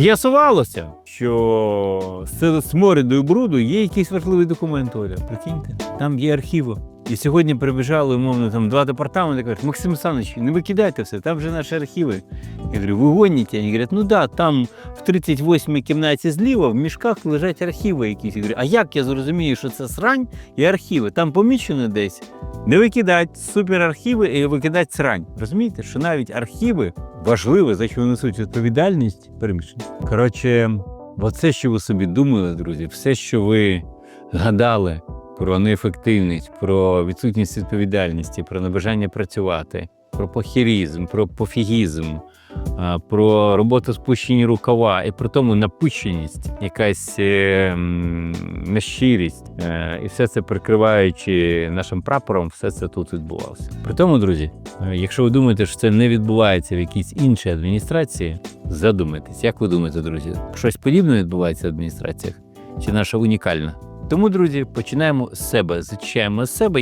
З'ясувалося, що з сморіду і бруду є якийсь важливий документ, Оля. Прикиньте, там є архіви. І сьогодні прибіжали, умовно, там два департаменти кажуть, Максим Олександрович, не викидайте все, там вже наші архіви. Я говорю, ви гоніте? Вони говорять, ну да, там в 38-й кімнаті зліва в мішках лежать архіви якісь. Я говорю, а як я зрозумію, що це срань і архіви? Там помічено десь. Не викидати суперархіви і викидати срань. Розумієте, що навіть архіви важливі, за що несуть відповідальність переміщення. Коротше, оце, що ви собі думали, друзі, все, що ви гадали про неефективність, про відсутність відповідальності, про небажання працювати, про похірізм, про пофігізм, про роботу спущені рукава і при тому напущеність, якась е, нещирість, е, і все це прикриваючи нашим прапором, все це тут відбувалося. При тому, друзі, е, якщо ви думаєте, що це не відбувається в якійсь іншій адміністрації, задумайтесь, як ви думаєте, друзі, щось подібне відбувається в адміністраціях? Чи наша унікальна? Тому, друзі, починаємо з себе, зачищаємо з себе.